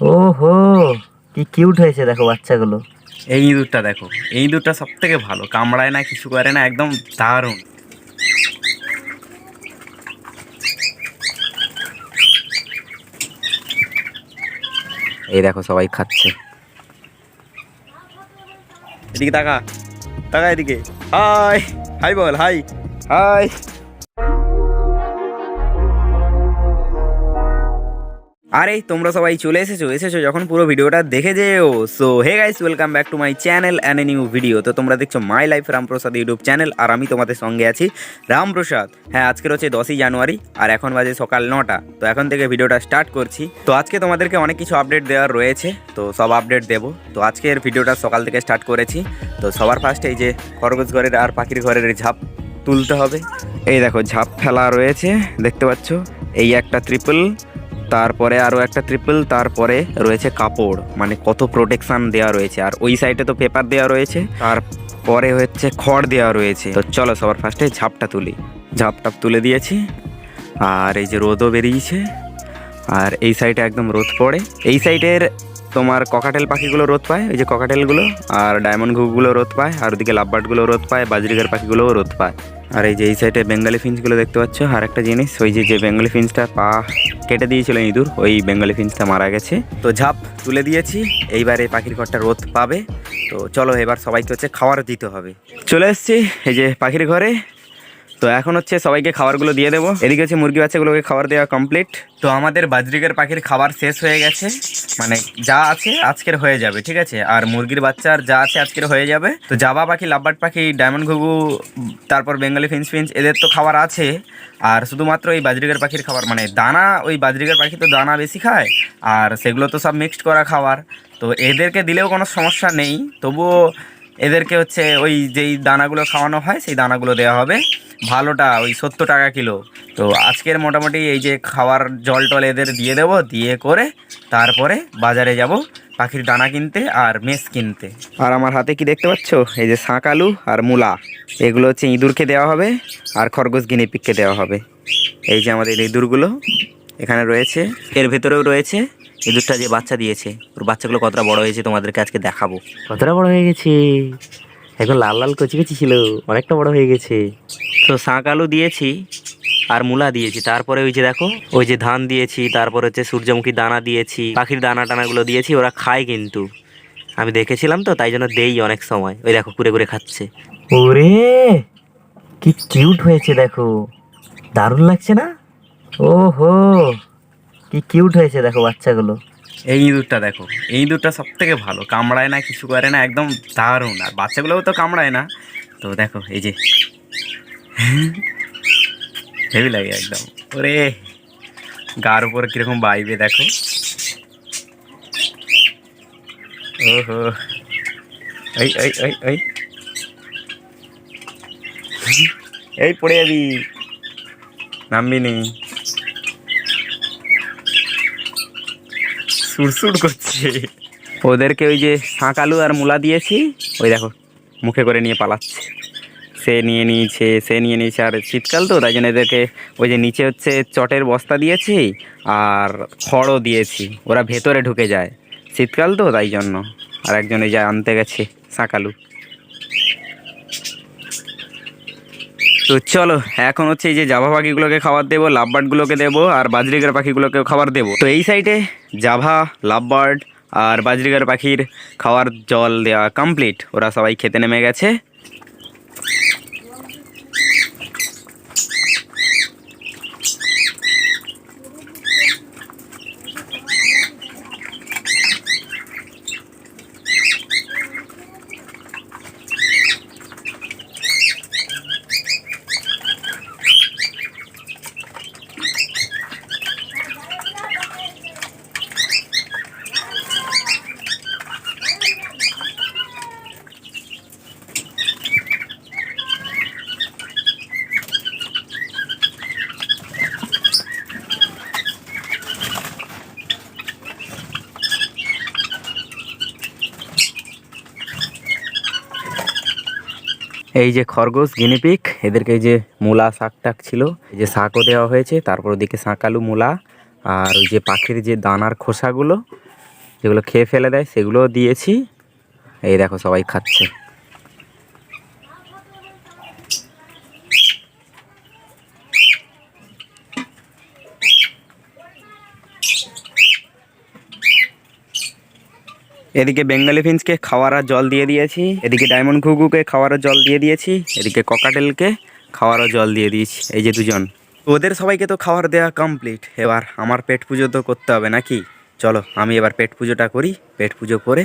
ওহো, কি কিউট হয়েছে দেখো বাচ্চাগুলো। এই ইঁদুরটা দেখো, এই ইঁদুরটা সব থেকে ভালো, কামড়ায় না, কিছু করে না, একদম দারুণ। এই দেখো সবাই খাচ্ছে। এদিকে তাকা তাকা এদিকে। হাই হাই বল, হাই হাই। আরে, তোমরা সবাই চলে এসেছ এসেছ যখন পুরো ভিডিওটা দেখে যেও। So hey guys welcome back to my channel and a new video তো তোমরা দেখছ my life Ramprasad YouTube channel আর আমি তোমাদের সঙ্গে আছি রামপ্রসাদ। হ্যাঁ আজকের হচ্ছে দশই জানুয়ারি আর এখন বাজে সকাল নটা। তো এখন থেকে ভিডিওটা স্টার্ট করছি। তো আজকে তোমাদেরকে অনেক কিছু আপডেট দেওয়ার রয়েছে। তো সব আপডেট দেবো। তো আজকের ভিডিওটা সকাল থেকে স্টার্ট করেছি। তো সবার ফার্স্টে এই যে খরগোশ ঘরের আর পাখির ঘরের ঝাপ তুলতে হবে। এই দেখো, ঝাপ ফেলা রয়েছে, দেখতে পাচ্ছ? এই একটা ট্রিপল তারপরে আরও একটা ট্রিপল তারপরে রয়েছে কাপড় মানে কত প্রোটেকশান দেওয়া রয়েছে। আর ওই সাইডে তো পেপার দেওয়া রয়েছে, তারপরে হচ্ছে খড় দেওয়া রয়েছে। তো চলো সবার ফার্স্টে ঝাপটা তুলি। ঝাপটা তুলে দিয়েছি, আর এই যে রোদও বেরিয়েছে, আর এই সাইডে একদম রোদ পড়ে। এই সাইডের তোমার ককাটেল পাখিগুলো রোদ পায় ওই যে ককাটেলগুলো আর ডায়মন্ড ঘুঘগুলো রোদ পায়, আর ওদিকে লাভবার্ডগুলো রোদ পায়, বাজরিগার পাখিগুলোও রোদ পায়। আর এই যে এই সাইডে বেঙ্গালি ফিঞ্চগুলো দেখতে পাচ্ছ, আর একটা জিনিস, ওই যে যে বেঙ্গলি পা কেটে দিয়েছিল ইঁদুর, ওই বেঙ্গলি ফিঞ্চটা মারা গেছে। তো ঝাপ তুলে দিয়েছি, এইবার এই পাখির ঘরটা রোদ পাবে। তো চলো এবার সবাইকে হচ্ছে খাবার দিতে হবে। চলে এসছি এই যে পাখির ঘরে তো এখন হচ্ছে সবাইকে খাবারগুলো দিয়ে দেবো। এদিকে হচ্ছে মুরগি বাচ্চাগুলোকে খাবার দেওয়া কমপ্লিট তো আমাদের বাজরিকের পাখির খাবার শেষ হয়ে গেছে। মানে যা আছে আজকের হয়ে যাবে, ঠিক আছে? আর মুরগির বাচ্চার যা আছে আজকের হয়ে যাবে। তো জাবা পাখি লাভবার্ড পাখি, ডায়মন্ড ঘুঘু, তারপর বেঙ্গলি ফিন্স ফিন্স এদের তো খাবার আছে। আর শুধুমাত্র এই বাজরিকের পাখির খাবার মানে দানা, ওই বাজরিকের পাখি তো দানা বেশি খায়। আর সেগুলো তো সব মিক্সড করা খাবার। তো এদেরকে দিলেও কোনো সমস্যা নেই। তবুও এদেরকে হচ্ছে ওই যেই দানাগুলো খাওয়ানো হয়, সেই দানাগুলো দেওয়া হবে। ভালোটা ওই সত্তর টাকা কিলো। তো আজকের মোটামুটি এই যে খাওয়ার জল টল এদের দিয়ে দেবো, দিয়ে করে তারপরে বাজারে যাব পাখির দানা কিনতে আর মেস কিনতে। আর আমার হাতে কি দেখতে পাচ্ছ? এই যে শাঁক আলু আর মূলা। এগুলো হচ্ছে ইঁদুরকে দেওয়া হবে আর খরগোশ গিনিপিককে দেওয়া হবে। এই যে আমাদের ইঁদুরগুলো এখানে রয়েছে। এর ভেতরেও রয়েছে। ইঁদুরটা যে বাচ্চা দিয়েছে ওর বাচ্চাগুলো কতটা বড় হয়েছে তোমাদেরকে আজকে দেখাবো। কতটা বড় হয়ে গেছে? এখন লাল লাল কচি কচি ছিল অনেকটা বড় হয়ে গেছে। তো শাঁক আলু দিয়েছি আর মূলা দিয়েছি। তারপরে ওই যে দেখো ওই যে ধান দিয়েছি তারপর হচ্ছে সূর্যমুখী দানা দিয়েছি পাখির দানা টানাগুলো দিয়েছি ওরা খায় কিন্তু। আমি দেখেছিলাম তো তাই জন্য দেই অনেক সময়। ওই দেখো কুড়ে কুড়ে খাচ্ছে। ওরে! কি কিউট হয়েছে দেখো। দারুণ লাগছে না? ওহো! কি কিউট হয়েছে দেখো বাচ্চাগুলো। এই ইঁদুরটা দেখো, এই ইঁদুরটা সব থেকে ভালো, কামড়ায় না, কিছু করে না, একদম দারুণ। আর বাচ্চাগুলোও তো কামড়ায় না। তো দেখো, এই যে। হেভি লাগে একদম। ওরে, গার উপর কীরকম বাইবে দেখো। ওহো। এই এই এই এই। এই পড়ে যাবি। নামবি নি। সুরসুর করছে। ওদেরকে ওই যে শাঁক আলু আর মূলা দিয়েছি, ওই দেখো, মুখে করে নিয়ে পালাচ্ছে। সে নিয়ে নিয়েছে, সে নিয়ে নিয়েছে, আর শীতকাল তো, তাই জন্য এদেরকে ওই যে নিচে হচ্ছে চটের বস্তা দিয়েছি, আর খড়ও দিয়েছি, ওরা ভেতরে ঢুকে যায়। শীতকাল তো, তাই জন্য। আর একজন যে আনতে গেছে শাঁক আলু তো চলো, এখন হচ্ছে এই যে জাভা পাখিগুলোকে খাবার দেবো লাভবার্ডগুলোকে দেবো, আর বাজরিগার পাখিগুলোকেও খাবার দেবো। তো এই সাইডে জাভা, লাভবার্ড আর বাজরিগার পাখির খাওয়ার জল দেওয়া কমপ্লিট ওরা সবাই খেতে নেমে গেছে। এই যে খরগোশ গিনিপিক এদেরকে এই যে মূলা শাক টাক ছিল, এই যে শাকও দেওয়া হয়েছে, তারপর ওদিকে শাঁকালু মূলা আর ওই যে পাখির যে দানার খোসাগুলো, যেগুলো খেয়ে ফেলে দেয়, সেগুলোও দিয়েছি। এই দেখো সবাই খাচ্ছে। এদিকে বেঙ্গলি ফিন্সকে খাওয়ার আর জল দিয়ে দিয়েছি, এদিকে ডায়মন্ড ঘুঘুকে খাওয়ারও জল দিয়ে দিয়েছি, এদিকে ককাটেলকে খাওয়ারও জল দিয়ে দিয়েছি, এই যে দুজন। ওদের সবাইকে তো খাবার দেওয়া কমপ্লিট এবার আমার পেট পুজো তো করতে হবে নাকি? চলো, আমি এবার পেট পুজোটা করি। পেট পুজো করে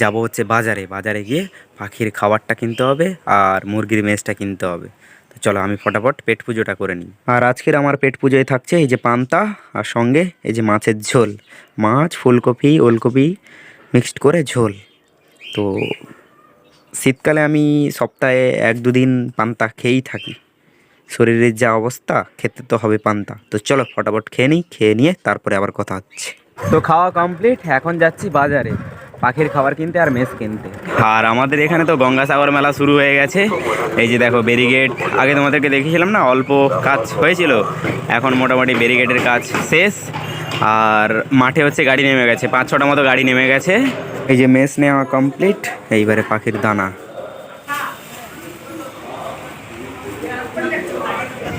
যাব হচ্ছে বাজারে। বাজারে গিয়ে পাখির খাবারটা কিনতে হবে আর মুরগির মেজটা কিনতে হবে। তো চলো, আমি ফটাফট পেট পুজোটা করে নিই। আর আজকের আমার পেট পুজোয় থাকছে এই যে পান্তা আর সঙ্গে এই যে মাছের ঝোল। মাছ, ফুলকপি, ওলকপি মিক্সড করে ঝোল। তো শীতকালে আমি সপ্তাহে এক দুদিন পান্তা খেয়েই থাকি। শরীরের যা অবস্থা খেতে তো হবে পান্তা। তো চলো ফটাফট খেয়ে নিই খেয়ে নিয়ে তারপরে আবার কথা হচ্ছে। তো খাওয়া কমপ্লিট এখন যাচ্ছি বাজারে। পাখির খাবার কিনতে আর মেস কিনতে। আর আমাদের এখানে তো গঙ্গাসাগর মেলা শুরু হয়ে গেছে। এই যে দেখো ব্যারিগেড আগে তোমাদেরকে দেখিয়েছিলাম না অল্প কাজ হয়েছিল। এখন মোটামুটি ব্যারিগেডের কাজ শেষ। আর মাঠে হচ্ছে গাড়ি নেমে গেছে। পাঁচ, ছটা মতো গাড়ি নেমে গেছে। এই যে মেস নেওয়া কমপ্লিট এইবারে পাখির দানা।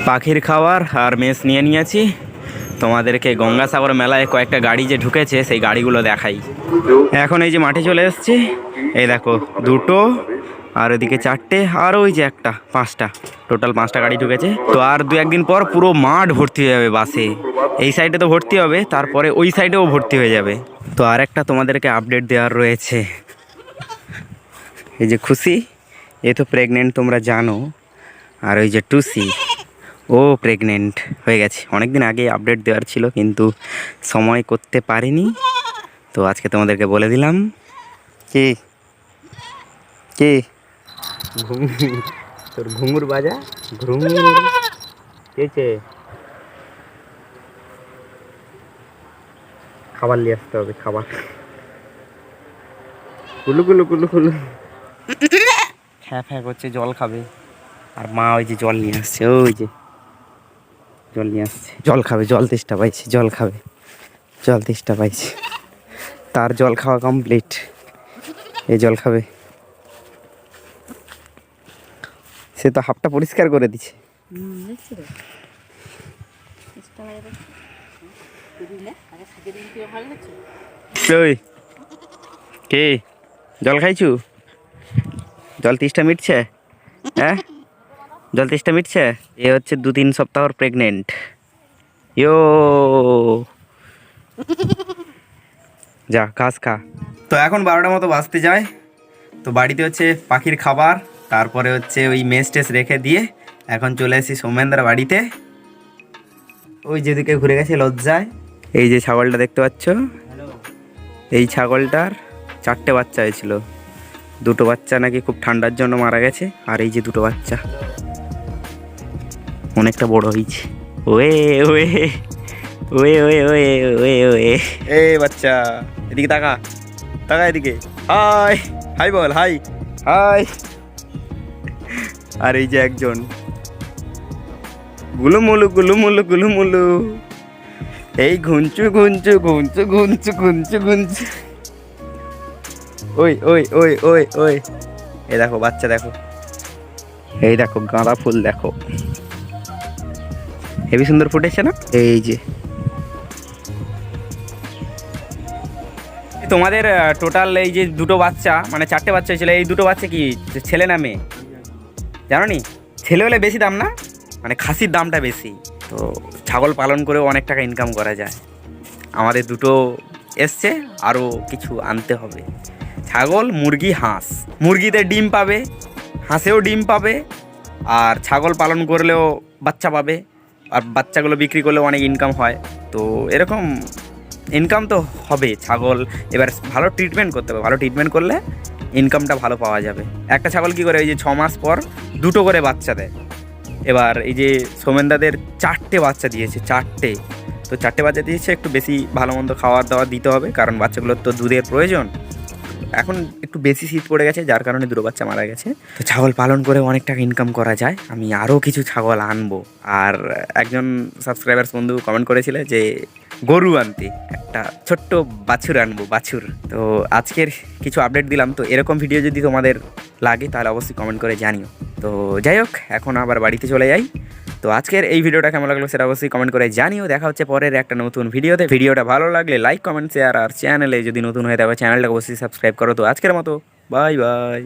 পাখির খাবার আর মেস নিয়ে নিয়েছি। তোমাদেরকে গঙ্গাসাগর মেলায় কয়েকটা গাড়ি যে ঢুকেছে, সেই গাড়িগুলো দেখাই। এখন এই যে মাঠে চলে এসেছি। এই দেখো, দুটো আর ওইদিকে চারটে, আর ওই যে একটা, পাঁচটা। টোটাল পাঁচটা গাড়ি ঢুকেছে। তো আর দু একদিন পর পুরো মাঠ ভর্তি হয়ে যাবে বাসে। এই সাইডে তো ভর্তি হবে, তারপরে ওই সাইডেও ভর্তি হয়ে যাবে। তো আর একটা তোমাদেরকে আপডেট দেওয়ার রয়েছে। এই যে খুশি, এ তো প্রেগনেন্ট তোমরা জানো। আর ওই যে টুসি, ও প্রেগনেন্ট হয়ে গেছে। অনেক দিন আগে আপডেট দেওয়ার ছিল, কিন্তু সময় করতে পারিনি। তো আজকে তোমাদেরকে বলে দিলাম। কি? কি? তোর ঘুঙুর বাজা? ঘুঙুর কেছে খাবার নিয়ে আসতে হবে খাবার। কুলু কুলু কুলু কুলু। ফ্যাঁ ফ্যাঁ করছে জল খাবে। আর মা ওই যে জল নিয়ে আসছে ওই যে। জল নিয়ে আসছে। জল খাবে জল তেষ্টা পাইছে জল খাবে। জল তেষ্টা পাইছে। তার জল খাওয়া কমপ্লিট এই জল খাবে। সে তো হাফটা পরিষ্কার করে দিছে। কি ভালো লাগছে? ওই কে? জল খাইছু? জল তিসটা মিটছে? হ্যাঁ? জল তিসটা মিটছে? এ হচ্ছে দু তিন সপ্তাহর প্রেগনেন্ট ইয়ো! যা ঘাস খা। তো এখন বারোটা মতো বাঁচতে যায়। তো বাড়িতে হচ্ছে পাখির খাবার। তারপরে হচ্ছে ওই মেস টেস রেখে দিয়ে এখন চলে এসেছি সৌমেন্দ্র বাড়িতে। ওই যেদিকে ঘুরে গেছে লজ্জায়। এই যে ছাগলটা দেখতে পাচ্ছ? এই ছাগলটার চারটে বাচ্চা হয়েছিল। দুটো বাচ্চা নাকি খুব ঠান্ডার জন্য মারা গেছে আর এই যে দুটো বাচ্চা। অনেকটা বড় হয়েছে। ওয়ে ওয়ে ওয়ে ওয়ে ওয়ে ওয়ে ওয়ে। এ বাচ্চা এদিকে তাকা। তাকা এদিকে। হাই হাই বল হাই। হাই। আর এই যে একজন। গুলুমুলু গুলুমুলু গুলুমুলু। এই ঘুঞ্চু ঘুঞ্চু ঘুঞ্চু ঘুঞ্চু ঘুঞ্চু ঘুঞ্চু ওই ওই ওই ওই ওই। এই দেখো, বাচ্চা দেখো। এই দেখো, গাঁদা ফুল দেখো। হেবি সুন্দর ফুটেছে না? এই যে। তোমাদের টোটাল এই যে দুটো বাচ্চা মানে চারটে বাচ্চা ছিল এই দুটো বাচ্চা কি ছেলে না মেয়ে? জানো নি? ছেলে হলে বেশি দাম না? মানে খাসির দামটা বেশি। তো ছাগল পালন করেও অনেক টাকা ইনকাম করা যায়। আমাদের দুটো এসছে আরও কিছু আনতে হবে। ছাগল, মুরগি, হাঁস। মুরগিতে ডিম পাবে, হাঁসেও ডিম পাবে, আর ছাগল পালন করলেও বাচ্চা পাবে, আর বাচ্চাগুলো বিক্রি করলেও অনেক ইনকাম হয়। তো এরকম ইনকাম তো হবে। ছাগল এবার ভালো ট্রিটমেন্ট করতে হবে। ভালো ট্রিটমেন্ট করলে ইনকামটা ভালো পাওয়া যাবে। একটা ছাগল কি করে, ওই যে ছ মাস পর দুটো করে বাচ্চা দেয়। এবার এই যে সোমেনদাদের চারটে বাচ্চা দিয়েছে, চারটে। তো চারটে বাচ্চা দিয়েছে, একটু বেশি ভালো মন্দ খাওয়ার দাওয়ার দিতে হবে, কারণ বাচ্চাগুলোর তো দুধের প্রয়োজন। এখন একটু বেশি শীত পড়ে গেছে, যার কারণে দুটো বাচ্চা মারা গেছে। তো ছাগল পালন করে অনেক টাকা ইনকাম করা যায়। আমি আরও কিছু ছাগল আনব। আর একজন সাবস্ক্রাইবার্স বন্ধু কমেন্ট করেছিল যে গরু আনতে, একটা ছোট্ট বাছুর আনব, বাছুর। তো আজকের কিছু আপডেট দিলাম, তো এরকম ভিডিও যদি তোমাদের লাগে, তাহলে অবশ্যই কমেন্ট করে জানিও। তো যাই হোক, এখন আবার বাড়িতে চলে যাই। তো আজকের এই ভিডিওটা কেমন লাগল সেটা অবশ্যই কমেন্ট করে জানিও। দেখা হচ্ছে পরের একটা নতুন ভিডিওতে ভিডিওটা ভালো লাগলে লাইক কমেন্ট শেয়ার আর চ্যানেলে যদি নতুন হয়ে থাকে চ্যানেলটা অবশ্যই সাবস্ক্রাইব করো। তো আজকের মতো বাই বাই